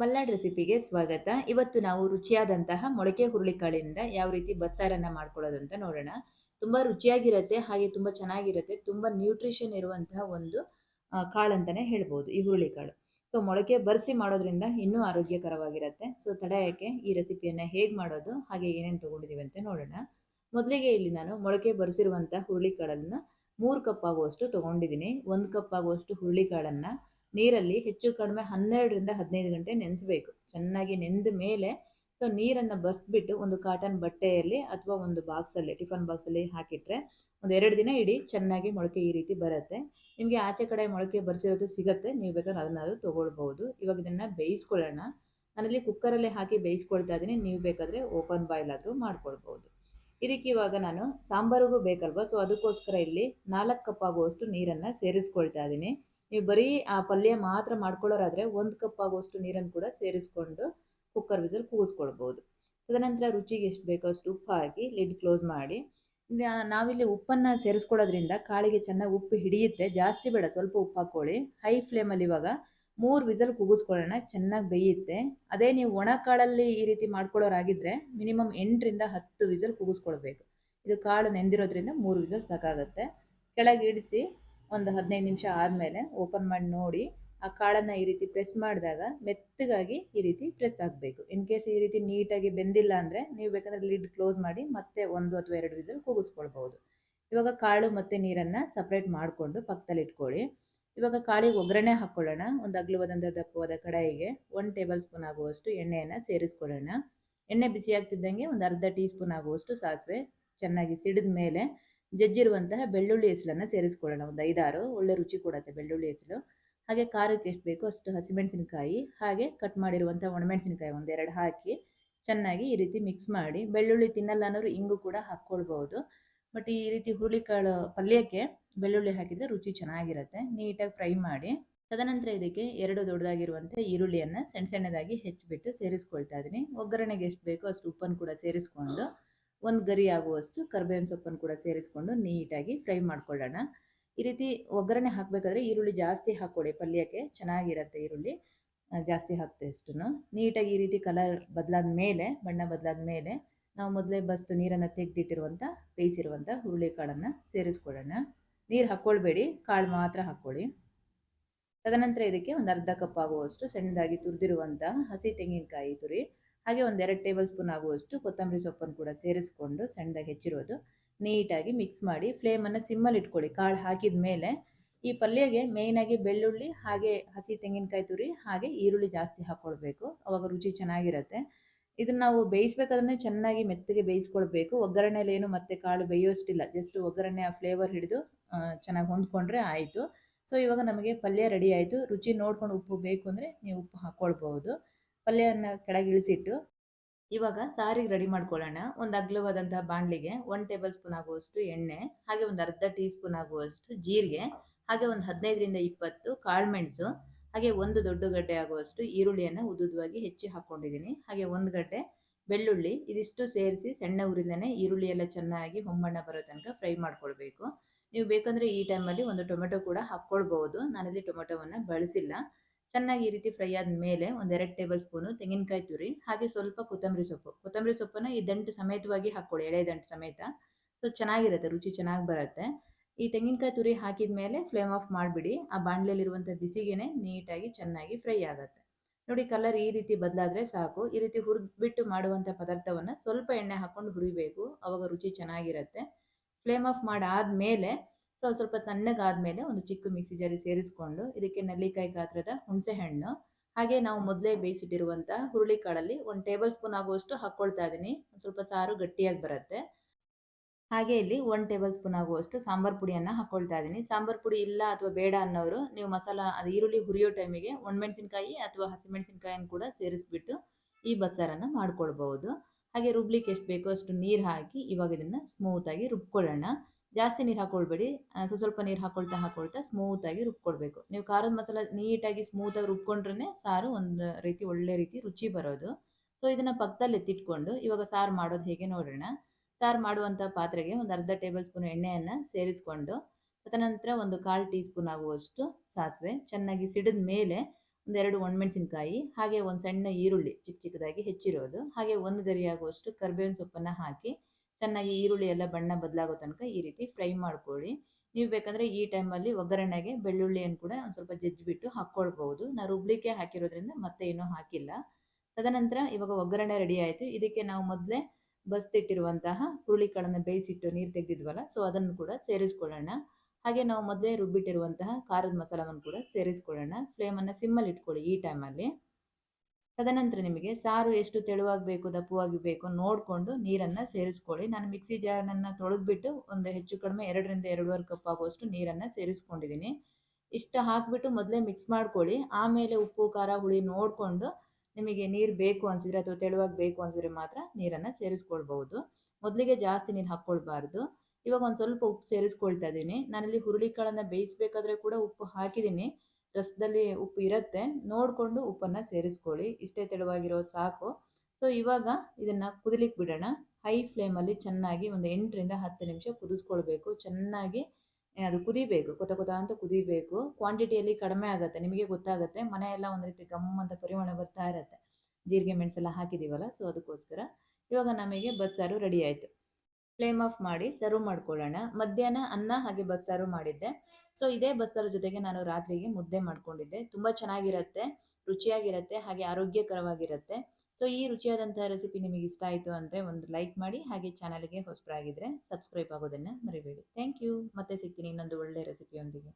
ಮಲ್ನಾಡ್ ರೆಸಿಪಿಗೆ ಸ್ವಾಗತ. ಇವತ್ತು ನಾವು ರುಚಿಯಾದಂತಹ ಮೊಳಕೆ ಹುರುಳಿಕಾಳಿನಿಂದ ಯಾವ ರೀತಿ ಬಸ್ಸಾರನ್ನ ಮಾಡ್ಕೊಳ್ಳೋದು ಅಂತ ನೋಡೋಣ. ತುಂಬಾ ರುಚಿಯಾಗಿರುತ್ತೆ, ಹಾಗೆ ತುಂಬಾ ಚೆನ್ನಾಗಿರುತ್ತೆ, ತುಂಬಾ ನ್ಯೂಟ್ರಿಷನ್ ಇರುವಂತಹ ಒಂದು ಕಾಳು ಅಂತಾನೆ ಹೇಳ್ಬೋದು ಈ ಹುರುಳಿಕಾಳು. ಸೊ, ಮೊಳಕೆ ಬರ್ಸಿ ಮಾಡೋದ್ರಿಂದ ಇನ್ನೂ ಆರೋಗ್ಯಕರವಾಗಿರುತ್ತೆ. ಸೊ, ತಡೆಯಕ್ಕೆ ಈ ರೆಸಿಪಿಯನ್ನು ಹೇಗೆ ಮಾಡೋದು, ಹಾಗೆ ಏನೇನು ತಗೊಂಡಿದೀವಿ ಅಂತ ನೋಡೋಣ. ಮೊದಲಿಗೆ ಇಲ್ಲಿ ನಾನು ಮೊಳಕೆ ಬರೆಸಿರುವಂಥ ಹುರುಳಿಕಾಳನ್ನು ಮೂರು ಕಪ್ ಆಗುವಷ್ಟು ತಗೊಂಡಿದ್ದೀನಿ. ಒಂದು ಕಪ್ ಆಗುವಷ್ಟು ಹುರುಳಿಕಾಳನ್ನ ನೀರಲ್ಲಿ ಹೆಚ್ಚು ಕಡಿಮೆ ಹನ್ನೆರಡರಿಂದ ಹದಿನೈದು ಗಂಟೆ ನೆನೆಸಬೇಕು. ಚೆನ್ನಾಗಿ ನೆಂದ ಮೇಲೆ ಸೊ ನೀರನ್ನು ಬಸ್ಬಿಟ್ಟು ಒಂದು ಕಾಟನ್ ಬಟ್ಟೆಯಲ್ಲಿ ಅಥವಾ ಒಂದು ಬಾಕ್ಸಲ್ಲಿ ಟಿಫನ್ ಬಾಕ್ಸಲ್ಲಿ ಹಾಕಿಟ್ರೆ ಒಂದು ಎರಡು ದಿನ ಇಡೀ ಚೆನ್ನಾಗಿ ಮೊಳಕೆ ಈ ರೀತಿ ಬರುತ್ತೆ. ನಿಮಗೆ ಆಚೆ ಕಡೆ ಮೊಳಕೆ ಬರ್ಸಿರೋದು ಸಿಗುತ್ತೆ, ನೀವು ಬೇಕಾದ್ರೆ ಅದನ್ನಾದರೂ ತೊಗೊಳ್ಬೋದು ಇವಾಗ ಇದನ್ನು ಬೇಯಿಸ್ಕೊಳ್ಳೋಣ. ನಾನಿಲ್ಲಿ ಕುಕ್ಕರಲ್ಲೇ ಹಾಕಿ ಬೇಯಿಸ್ಕೊಳ್ತಾ ಇದ್ದೀನಿ, ನೀವು ಬೇಕಾದರೆ ಓಪನ್ ಬಾಯ್ಲ್ ಆದರೂ ಮಾಡ್ಕೊಳ್ಬೋದು ಇದಕ್ಕೆ ಇವಾಗ ನಾನು ಸಾಂಬಾರಿಗೂ ಬೇಕಲ್ವ ಸೊ ಅದಕ್ಕೋಸ್ಕರ ಇಲ್ಲಿ ನಾಲ್ಕು ಕಪ್ ಆಗುವಷ್ಟು ನೀರನ್ನು ಸೇರಿಸ್ಕೊಳ್ತಾ ಇದ್ದೀನಿ. ನೀವು ಬರೀ ಆ ಪಲ್ಯ ಮಾತ್ರ ಮಾಡ್ಕೊಳ್ಳೋರಾದರೆ ಒಂದು ಕಪ್ ಆಗುವಷ್ಟು ನೀರನ್ನು ಕೂಡ ಸೇರಿಸ್ಕೊಂಡು ಕುಕ್ಕರ್ ವಿಸಲ್ ಕೂಗಿಸ್ಕೊಳ್ಬೋದು. ತದನಂತರ ರುಚಿಗೆ ಎಷ್ಟು ಬೇಕೋ ಅಷ್ಟು ಉಪ್ಪು ಹಾಕಿ ಲಿಡ್ ಕ್ಲೋಸ್ ಮಾಡಿ. ನಾವಿಲ್ಲಿ ಉಪ್ಪನ್ನು ಸೇರಿಸ್ಕೊಳ್ಳೋದ್ರಿಂದ ಕಾಳಿಗೆ ಚೆನ್ನಾಗಿ ಉಪ್ಪು ಹಿಡಿಯುತ್ತೆ. ಜಾಸ್ತಿ ಬೇಡ, ಸ್ವಲ್ಪ ಉಪ್ಪು ಹಾಕ್ಕೊಳ್ಳಿ. ಹೈ ಫ್ಲೇಮಲ್ಲಿ ಇವಾಗ ಮೂರು ವಿಸಲ್ ಕೂಗಿಸ್ಕೊಳ್ಳೋಣ, ಚೆನ್ನಾಗಿ ಬೇಯುತ್ತೆ. ಅದೇ ನೀವು ಒಣ ಕಾಳಲ್ಲಿ ಈ ರೀತಿ ಮಾಡ್ಕೊಳ್ಳೋರಾಗಿದ್ದರೆ ಮಿನಿಮಮ್ ಎಂಟರಿಂದ ಹತ್ತು ವಿಸಲ್ ಕೂಗಿಸ್ಕೊಳ್ಬೇಕು. ಇದು ಕಾಳು ನೆಂದಿರೋದ್ರಿಂದ ಮೂರು ವಿಸಲ್ ಸಾಕಾಗುತ್ತೆ. ಕೆಳಗೆ ಇಡಿಸಿ ಒಂದು ಹದಿನೈದು ನಿಮಿಷ ಆದಮೇಲೆ ಓಪನ್ ಮಾಡಿ ನೋಡಿ, ಆ ಕಾಳನ್ನು ಈ ರೀತಿ ಪ್ರೆಸ್ ಮಾಡಿದಾಗ ಮೆತ್ತಗಾಗಿ ಈ ರೀತಿ ಪ್ರೆಸ್ ಆಗಬೇಕು. ಇನ್ ಕೇಸ್ ಈ ರೀತಿ ನೀಟಾಗಿ ಬೆಂದಿಲ್ಲ ಅಂದರೆ ನೀವು ಬೇಕಾದ್ರೆ ಲಿಡ್ ಕ್ಲೋಸ್ ಮಾಡಿ ಮತ್ತೆ ಒಂದು ಅಥವಾ ಎರಡು ವಿಸಲ್ ಕೂಗಿಸ್ಕೊಳ್ಬೋದು ಇವಾಗ ಕಾಳು ಮತ್ತು ನೀರನ್ನು ಸಪ್ರೇಟ್ ಮಾಡಿಕೊಂಡು ಪಕ್ಕದಲ್ಲಿ ಇಟ್ಕೊಳ್ಳಿ. ಇವಾಗ ಕಾಳಿಗೆ ಒಗ್ಗರಣೆ ಹಾಕ್ಕೊಳ್ಳೋಣ ಒಂದು ಅಗಲವಾದಂಥ ದಪ್ಪವಾದ ಕಡಾಯಿಗೆ ಒನ್ ಟೇಬಲ್ ಸ್ಪೂನ್ ಆಗುವಷ್ಟು ಎಣ್ಣೆಯನ್ನು ಸೇರಿಸ್ಕೊಳ್ಳೋಣ. ಎಣ್ಣೆ ಬಿಸಿ ಆಗ್ತಿದ್ದಂಗೆ ಒಂದು ಅರ್ಧ ಟೀ ಸ್ಪೂನ್ ಆಗುವಷ್ಟು ಸಾಸಿವೆ ಚೆನ್ನಾಗಿ ಸಿಡಿದ ಮೇಲೆ ಜಜ್ಜಿರುವಂತಹ ಬೆಳ್ಳುಳ್ಳಿ ಹೆಸಲನ್ನು ಸೇರಿಸ್ಕೊಳ್ಳೋಣ. ಒಂದು ಐದಾರು ಒಳ್ಳೆ ರುಚಿ ಕೊಡುತ್ತೆ ಬೆಳ್ಳುಳ್ಳಿ ಹೆಸಲು ಹಾಗೆ ಖಾರಕ್ಕೆ ಎಷ್ಟು ಬೇಕು ಅಷ್ಟು ಹಸಿಮೆಣಸಿನಕಾಯಿ, ಹಾಗೆ ಕಟ್ ಮಾಡಿರುವಂಥ ಒಣಮೆಣಸಿನಕಾಯಿ ಒಂದೆರಡು ಹಾಕಿ ಚೆನ್ನಾಗಿ ಈ ರೀತಿ ಮಿಕ್ಸ್ ಮಾಡಿ ಬೆಳ್ಳುಳ್ಳಿ ತಿನ್ನಲ್ಲ ಅನ್ನೋರು ಇಂಗು ಕೂಡ ಹಾಕ್ಕೊಳ್ಬೋದು ಬಟ್ ಈ ರೀತಿ ಹುರುಳಿಕಾಳು ಪಲ್ಯಕ್ಕೆ ಬೆಳ್ಳುಳ್ಳಿ ಹಾಕಿದರೆ ರುಚಿ ಚೆನ್ನಾಗಿರುತ್ತೆ. ನೀಟಾಗಿ ಫ್ರೈ ಮಾಡಿ ತದನಂತರ ಇದಕ್ಕೆ ಎರಡು ದೊಡ್ಡದಾಗಿರುವಂಥ ಈರುಳ್ಳಿಯನ್ನು ಸಣ್ಣ ಸಣ್ಣದಾಗಿ ಹೆಚ್ಚಿಬಿಟ್ಟು ಸೇರಿಸ್ಕೊಳ್ತಾ ಇದ್ದೀನಿ. ಒಗ್ಗರಣೆಗೆ ಎಷ್ಟು ಬೇಕೋ ಅಷ್ಟು ಉಪ್ಪನ್ನು ಕೂಡ ಸೇರಿಸ್ಕೊಂಡು ಒಂದು ಗರಿ ಆಗುವಷ್ಟು ಕರ್ಬೇವಿನ ಸೊಪ್ಪನ್ನು ಕೂಡ ಸೇರಿಸ್ಕೊಂಡು ನೀಟಾಗಿ ಫ್ರೈ ಮಾಡ್ಕೊಳ್ಳೋಣ. ಈ ರೀತಿ ಒಗ್ಗರಣೆ ಹಾಕಬೇಕಾದ್ರೆ ಈರುಳ್ಳಿ ಜಾಸ್ತಿ ಹಾಕ್ಕೊಳ್ಳಿ ಪಲ್ಯಕ್ಕೆ ಚೆನ್ನಾಗಿರುತ್ತೆ ಈರುಳ್ಳಿ. ಜಾಸ್ತಿ ಹಾಕ್ತೆ ಅಷ್ಟು ನೀಟಾಗಿ ಈ ರೀತಿ ಕಲರ್ ಬದಲಾದ ಮೇಲೆ ಬಣ್ಣ ಬದಲಾದ ಮೇಲೆ ನಾವು ಮೊದಲೇ ಬಸ್ತು ನೀರನ್ನು ತೆಗೆದಿಟ್ಟಿರುವಂಥ ಬೇಯಿಸಿರುವಂಥ ಹುರುಳಿಕಾಳನ್ನು ಸೇರಿಸ್ಕೊಳ್ಳೋಣ. ನೀರು ಹಾಕ್ಕೊಳ್ಬೇಡಿ, ಕಾಳು ಮಾತ್ರ ಹಾಕ್ಕೊಳ್ಳಿ ತದನಂತರ ಇದಕ್ಕೆ ಒಂದು ಅರ್ಧ ಕಪ್ ಆಗುವಷ್ಟು ಸಣ್ಣದಾಗಿ ತುರಿದಿರುವಂಥ ಹಸಿ ತೆಂಗಿನಕಾಯಿ ತುರಿ. ಹಾಗೆ ಒಂದೆರಡು ಟೇಬಲ್ ಸ್ಪೂನ್ ಆಗುವಷ್ಟು ಕೊತ್ತಂಬರಿ ಸೊಪ್ಪನ್ನು ಕೂಡ ಸೇರಿಸ್ಕೊಂಡು ಸಣ್ಣದಾಗಿ ಹೆಚ್ಚಿರೋದು. ನೀಟಾಗಿ ಮಿಕ್ಸ್ ಮಾಡಿ ಫ್ಲೇಮನ್ನು ಸಿಮ್ಮಲ್ಲಿ ಇಟ್ಕೊಳ್ಳಿ. ಕಾಳು ಹಾಕಿದ ಮೇಲೆ ಈ ಪಲ್ಯಗೆ ಮೇಯ್ನಾಗಿ ಬೆಳ್ಳುಳ್ಳಿ, ಹಾಗೆ ಹಸಿ ತೆಂಗಿನಕಾಯಿ ತುರಿ, ಹಾಗೆ ಈರುಳ್ಳಿ ಜಾಸ್ತಿ ಹಾಕ್ಕೊಳ್ಬೇಕು ಅವಾಗ ರುಚಿ ಚೆನ್ನಾಗಿರುತ್ತೆ. ಇದನ್ನು ನಾವು ಬೇಯಿಸ್ಬೇಕಾದ್ರೆ ಚೆನ್ನಾಗಿ ಮೆತ್ತಗೆ ಬೇಯಿಸ್ಕೊಳ್ಬೇಕು. ಒಗ್ಗರಣೆಯಲ್ಲಿ ಏನು ಮತ್ತೆ ಕಾಳು ಬೇಯೋಷ್ಟಿಲ್ಲ. ಜಸ್ಟ್ ಒಗ್ಗರಣೆ, ಆ ಫ್ಲೇವರ್ ಹಿಡಿದು ಚೆನ್ನಾಗಿ ಹೊಂದ್ಕೊಂಡ್ರೆ ಆಯಿತು. ಸೊ ಇವಾಗ ನಮಗೆ ಪಲ್ಯ ರೆಡಿ ಆಯಿತು. ರುಚಿ ನೋಡ್ಕೊಂಡು ಉಪ್ಪು ಬೇಕು ಅಂದರೆ ನೀವು ಉಪ್ಪು ಹಾಕ್ಕೊಳ್ಬೋದು ಪಲ್ಯವನ್ನು ಕೆಳಗೆ ಇಳಿಸಿಟ್ಟು ಇವಾಗ ಸಾರಿಗೆ ರೆಡಿ ಮಾಡ್ಕೊಳ್ಳೋಣ. ಒಂದು ಅಗ್ಲವಾದಂತಹ ಬಾಣಲಿಗೆ ಒನ್ ಟೇಬಲ್ ಸ್ಪೂನ್ ಆಗುವಷ್ಟು ಎಣ್ಣೆ, ಹಾಗೆ ಒಂದು ಅರ್ಧ ಟೀ ಸ್ಪೂನ್ ಆಗುವಷ್ಟು ಜೀರಿಗೆ, ಹಾಗೆ ಒಂದು ಹದಿನೈದರಿಂದ ಇಪ್ಪತ್ತು ಕಾಳುಮೆಣಸು ಹಾಗೆ ಒಂದು ದೊಡ್ಡ ಗಡ್ಡೆ ಆಗುವಷ್ಟು ಈರುಳ್ಳಿಯನ್ನು ಉದ್ದುದವಾಗಿ ಹೆಚ್ಚಿ ಹಾಕ್ಕೊಂಡಿದ್ದೀನಿ ಹಾಗೆ ಒಂದು ಗಡ್ಡೆ ಬೆಳ್ಳುಳ್ಳಿ, ಇದಿಷ್ಟು ಸೇರಿಸಿ ಸಣ್ಣ ಉರಿದನೆ ಈರುಳ್ಳಿ ಎಲ್ಲ ಚೆನ್ನಾಗಿ ಹೊಂಬಣ್ಣ ಬರೋ ತನಕ ಫ್ರೈ ಮಾಡ್ಕೊಳ್ಬೇಕು. ನೀವು ಬೇಕಂದರೆ ಈ ಟೈಮಲ್ಲಿ ಒಂದು ಟೊಮೆಟೊ ಕೂಡ ಹಾಕ್ಕೊಳ್ಬಹುದು. ನಾನಿಲ್ಲಿ ಟೊಮೆಟೊವನ್ನು ಬಳಸಿಲ್ಲ. ಚೆನ್ನಾಗಿ ಈ ರೀತಿ ಫ್ರೈ ಆದ ಮೇಲೆ ಒಂದೆರಡು ಟೇಬಲ್ ಸ್ಪೂನು ತೆಂಗಿನಕಾಯಿ ತುರಿ, ಹಾಗೆ ಸ್ವಲ್ಪ ಕೊತ್ತಂಬರಿ ಸೊಪ್ಪು. ಕೊತ್ತಂಬರಿ ಸೊಪ್ಪನ್ನು ಈ ದಂಟು ಸಮೇತವಾಗಿ ಹಾಕ್ಕೊಳ್ಳಿ ಎಳೆ ದಂಟು ಸಮೇತ. ಸೊ ಚೆನ್ನಾಗಿರುತ್ತೆ, ರುಚಿ ಚೆನ್ನಾಗಿ ಬರುತ್ತೆ. ಈ ತೆಂಗಿನಕಾಯಿ ತುರಿ ಹಾಕಿದ ಮೇಲೆ ಫ್ಲೇಮ್ ಆಫ್ ಮಾಡಿಬಿಡಿ. ಆ ಬಾಣಲೆಯಲ್ಲಿರುವಂಥ ಬಿಸಿಗೆನೆ ನೀಟಾಗಿ ಚೆನ್ನಾಗಿ ಫ್ರೈ ಆಗುತ್ತೆ. ನೋಡಿ, ಕಲರ್ ಈ ರೀತಿ ಬದಲಾದರೆ ಸಾಕು. ಈ ರೀತಿ ಹುರಿದ್ಬಿಟ್ಟು ಮಾಡುವಂಥ ಪದಾರ್ಥವನ್ನು ಸ್ವಲ್ಪ ಎಣ್ಣೆ ಹಾಕ್ಕೊಂಡು ಹುರಿಬೇಕು. ಅವಾಗ ರುಚಿ ಚೆನ್ನಾಗಿರುತ್ತೆ. ಫ್ಲೇಮ್ ಆಫ್ ಮಾಡಾದ್ಮೇಲೆ ಸೊ, ಸ್ವಲ್ಪ ತಣ್ಣಗಾದ್ಮೇಲೆ ಒಂದು ಚಿಕ್ಕ ಮಿಕ್ಸಿ ಜಾರಿ ಸೇರಿಸ್ಕೊಂಡು ಇದಕ್ಕೆ ನೆಲ್ಲಿಕಾಯಿ ಗಾತ್ರದ ಹುಣಸೆ ಹಣ್ಣು ಹಾಗೆ ನಾವು ಮೊದಲೇ ಬೇಯಿಸಿಟ್ಟಿರುವಂಥ ಹುರುಳಿಕಾಳಲ್ಲಿ ಒಂದು ಟೇಬಲ್ ಸ್ಪೂನ್ ಆಗುವಷ್ಟು ಹಾಕ್ಕೊಳ್ತಾ ಇದ್ದೀನಿ ಸ್ವಲ್ಪ ಸಾರು ಗಟ್ಟಿಯಾಗಿ ಬರುತ್ತೆ. ಹಾಗೆ ಇಲ್ಲಿ ಒಂದು ಟೇಬಲ್ ಸ್ಪೂನ್ ಆಗುವಷ್ಟು ಸಾಂಬಾರ್ ಪುಡಿಯನ್ನು ಹಾಕ್ಕೊಳ್ತಾ ಇದ್ದೀನಿ ಸಾಂಬಾರ್ ಪುಡಿ ಇಲ್ಲ ಅಥವಾ ಬೇಡ ಅನ್ನೋರು ನೀವು ಮಸಾಲ, ಅದು ಈರುಳ್ಳಿ ಹುರಿಯೋ ಟೈಮಿಗೆ ಒಣಮೆಣಸಿನ್ಕಾಯಿ ಅಥವಾ ಹಸಿಮೆಣಸಿನ್ಕಾಯಿನ ಕೂಡ ಸೇರಿಸ್ಬಿಟ್ಟು ಈ ಬಸ್ಸಾರನ್ನು ಮಾಡ್ಕೊಳ್ಬಹುದು. ಹಾಗೆ ರುಬ್ಲಿಕ್ಕೆ ಎಷ್ಟು ಬೇಕೋ ಅಷ್ಟು ನೀರು ಹಾಕಿ ಇವಾಗ ಇದನ್ನು ಸ್ಮೂತಾಗಿ ರುಬ್ಕೊಳ್ಳೋಣ. ಜಾಸ್ತಿ ನೀರು ಹಾಕೊಳ್ಬೇಡಿ. ಸ್ವಸ್ವಲ್ಪ ಸ್ವಲ್ಪ ನೀರು ಹಾಕೊಳ್ತಾ ಹಾಕ್ಕೊಳ್ತಾ ಸ್ಮೂತಾಗಿ ರುಬ್ಕೊಳ್ಬೇಕು. ನೀವು ಖಾರದ ಮಸಾಲ ನೀಟಾಗಿ ಸ್ಮೂತಾಗಿ ರುಬ್ಕೊಂಡ್ರೆ ಸಾರು ಒಂದು ರೀತಿ ಒಳ್ಳೆ ರೀತಿ ರುಚಿ ಬರೋದು. ಸೊ ಇದನ್ನು ಪಕ್ಕದಲ್ಲಿ ಎತ್ತಿಟ್ಕೊಂಡು ಇವಾಗ ಸಾರು ಮಾಡೋದು ಹೇಗೆ ನೋಡೋಣ. ಸಾರು ಮಾಡುವಂಥ ಪಾತ್ರೆಗೆ ಒಂದು ಅರ್ಧ ಟೇಬಲ್ ಸ್ಪೂನ್ ಎಣ್ಣೆಯನ್ನು ಸೇರಿಸ್ಕೊಂಡು, ತದನಂತರ ಒಂದು ಕಾಲು ಟೀ ಸ್ಪೂನ್ ಆಗುವಷ್ಟು ಸಾಸಿವೆ ಚೆನ್ನಾಗಿ ಸಿಡಿದ ಮೇಲೆ ಒಂದೆರಡು ಒಣಮೆಣಸಿನಕಾಯಿ, ಹಾಗೆ ಒಂದು ಸಣ್ಣ ಈರುಳ್ಳಿ ಚಿಕ್ಕ ಚಿಕ್ಕದಾಗಿ ಹೆಚ್ಚಿರೋದು, ಹಾಗೆ ಒಂದು ಗರಿಯಾಗುವಷ್ಟು ಕರ್ಬೇವಿನ ಸೊಪ್ಪನ್ನು ಹಾಕಿ ಚೆನ್ನಾಗಿ ಈರುಳ್ಳಿ ಎಲ್ಲ ಬಣ್ಣ ಬದಲಾಗೋ ತನಕ ಈ ರೀತಿ ಫ್ರೈ ಮಾಡ್ಕೊಳ್ಳಿ. ನೀವು ಬೇಕಂದರೆ ಈ ಟೈಮಲ್ಲಿ ಒಗ್ಗರಣೆಗೆ ಬೆಳ್ಳುಳ್ಳಿಯನ್ನು ಕೂಡ ಒಂದು ಸ್ವಲ್ಪ ಜಜ್ಜಿಬಿಟ್ಟು ಹಾಕ್ಕೊಳ್ಬಹುದು. ನಾನು ರುಬ್ಲಿಕ್ಕೆ ಹಾಕಿರೋದ್ರಿಂದ ಮತ್ತೆ ಏನೂ ಹಾಕಿಲ್ಲ. ತದನಂತರ ಇವಾಗ ಒಗ್ಗರಣೆ ರೆಡಿ ಆಯಿತು. ಇದಕ್ಕೆ ನಾವು ಮೊದಲೇ ಬಸ್ತಿಟ್ಟಿರುವಂತಹ ಹುರುಳಿಕಾಳನ್ನು ಬೇಯಿಸಿಟ್ಟು ನೀರು ತೆಗೆದಿದ್ವಲ್ಲ ಸೊ ಅದನ್ನು ಕೂಡ ಸೇರಿಸ್ಕೊಳ್ಳೋಣ. ಹಾಗೆ ನಾವು ಮೊದಲೇ ರುಬ್ಬಿಟ್ಟಿರುವಂತಹ ಖಾರದ ಮಸಾಲವನ್ನು ಕೂಡ ಸೇರಿಸ್ಕೊಳ್ಳೋಣ. ಫ್ಲೇಮನ್ನು ಸಿಮ್ಮಲ್ಲಿ ಇಟ್ಕೊಳ್ಳಿ ಈ ಟೈಮಲ್ಲಿ ತದನಂತರ ನಿಮಗೆ ಸಾರು ಎಷ್ಟು ತೆಳುವಾಗಿ ಬೇಕು ದಪ್ಪವಾಗಿ ಬೇಕು ನೋಡಿಕೊಂಡು ನೀರನ್ನು ಸೇರಿಸ್ಕೊಳ್ಳಿ. ನಾನು ಮಿಕ್ಸಿ ಜಾರನ್ನು ತೊಳೆದ್ಬಿಟ್ಟು ಒಂದು ಹೆಚ್ಚು ಕಡಿಮೆ ಎರಡರಿಂದ ಎರಡೂವರೆ ಕಪ್ ಆಗುವಷ್ಟು ನೀರನ್ನು ಸೇರಿಸ್ಕೊಂಡಿದ್ದೀನಿ. ಇಷ್ಟು ಹಾಕಿಬಿಟ್ಟು ಮೊದಲೇ ಮಿಕ್ಸ್ ಮಾಡ್ಕೊಳ್ಳಿ. ಆಮೇಲೆ ಉಪ್ಪು, ಖಾರ, ಹುಳಿ ನೋಡಿಕೊಂಡು ನಿಮಗೆ ನೀರು ಬೇಕು ಅನಿಸಿದ್ರೆ ಅಥವಾ ತೆಳುವಾಗಿ ಬೇಕು ಅನಿಸಿದ್ರೆ ಮಾತ್ರ ನೀರನ್ನು ಸೇರಿಸ್ಕೊಳ್ಬಹುದು. ಮೊದಲಿಗೆ ಜಾಸ್ತಿ ನೀರು ಹಾಕ್ಕೊಳ್ಬಾರ್ದು. ಇವಾಗ ಒಂದು ಸ್ವಲ್ಪ ಉಪ್ಪು ಸೇರಿಸ್ಕೊಳ್ತಾ ಇದ್ದೀನಿ. ನಾನಲ್ಲಿ ಹುರುಳಿಕಾಳನ್ನು ಬೇಯಿಸಬೇಕಾದ್ರೆ ಕೂಡ ಉಪ್ಪು ಹಾಕಿದ್ದೀನಿ. ರಸದಲ್ಲಿ ಉಪ್ಪು ಇರುತ್ತೆ, ನೋಡಿಕೊಂಡು ಉಪ್ಪನ್ನು ಸೇರಿಸ್ಕೊಳ್ಳಿ. ಇಷ್ಟೇ ತೆಳುವಾಗಿರೋ ಸಾಕು. ಸೊ ಇವಾಗ ಇದನ್ನು ಕುದಿಲಿಕ್ಕೆ ಬಿಡೋಣ. ಹೈ ಫ್ಲೇಮಲ್ಲಿ ಚೆನ್ನಾಗಿ ಒಂದು ಎಂಟರಿಂದ ಹತ್ತು ನಿಮಿಷ ಕುದಿಸ್ಕೊಳ್ಬೇಕು. ಚೆನ್ನಾಗಿ ಅದು ಕುದಿಬೇಕು. ಕೊತ ಕೊತ ಅಂತ ಕುದಿಬೇಕು. ಕ್ವಾಂಟಿಟಿಯಲ್ಲಿ ಕಡಿಮೆ ಆಗುತ್ತೆ. ನಿಮಗೆ ಗೊತ್ತಾಗುತ್ತೆ. ಮನೆಯೆಲ್ಲ ಒಂದು ರೀತಿ ಗಮ್ ಅಂತ ಪರಿಮಳ ಬರ್ತಾ ಇರುತ್ತೆ. ಜೀರಿಗೆ ಮೆಣಸೆಲ್ಲ ಹಾಕಿದ್ದೀವಲ್ಲ ಸೊ ಅದಕ್ಕೋಸ್ಕರ. ಇವಾಗ ನಮಗೆ ಬಸ್ಸಾರು ರೆಡಿ ಆಯಿತು. ಫ್ಲೇಮ್ ಆಫ್ ಮಾಡಿ ಸರ್ವ್ ಮಾಡ್ಕೊಳ್ಳೋಣ. ಮಧ್ಯಾಹ್ನ ಅನ್ನ ಹಾಗೆ ಬಸ್ಸಾರು ಮಾಡಿದ್ದೆ. ಸೊ ಇದೇ ಬಸ್ಸಾರು ಜೊತೆಗೆ ನಾನು ರಾತ್ರಿಗೆ ಮುದ್ದೆ ಮಾಡ್ಕೊಂಡಿದ್ದೆ. ತುಂಬ ಚೆನ್ನಾಗಿರುತ್ತೆ, ರುಚಿಯಾಗಿರುತ್ತೆ, ಹಾಗೆ ಆರೋಗ್ಯಕರವಾಗಿರುತ್ತೆ. ಸೊ ಈ ರುಚಿಯಾದಂತಹ ರೆಸಿಪಿ ನಿಮಗೆ ಇಷ್ಟ ಆಯಿತು ಅಂದರೆ ಒಂದು ಲೈಕ್ ಮಾಡಿ, ಹಾಗೆ ಚಾನಲ್ಗೆ ಹೊಸಬರಾಗಿದ್ದರೆ ಸಬ್ಸ್ಕ್ರೈಬ್ ಆಗೋದನ್ನು ಮರಿಬೇಡಿ. ಥ್ಯಾಂಕ್ ಯು ಮತ್ತೆ ಸಿಗ್ತೀನಿ ಇನ್ನೊಂದು ಒಳ್ಳೆಯ ರೆಸಿಪಿಯೊಂದಿಗೆ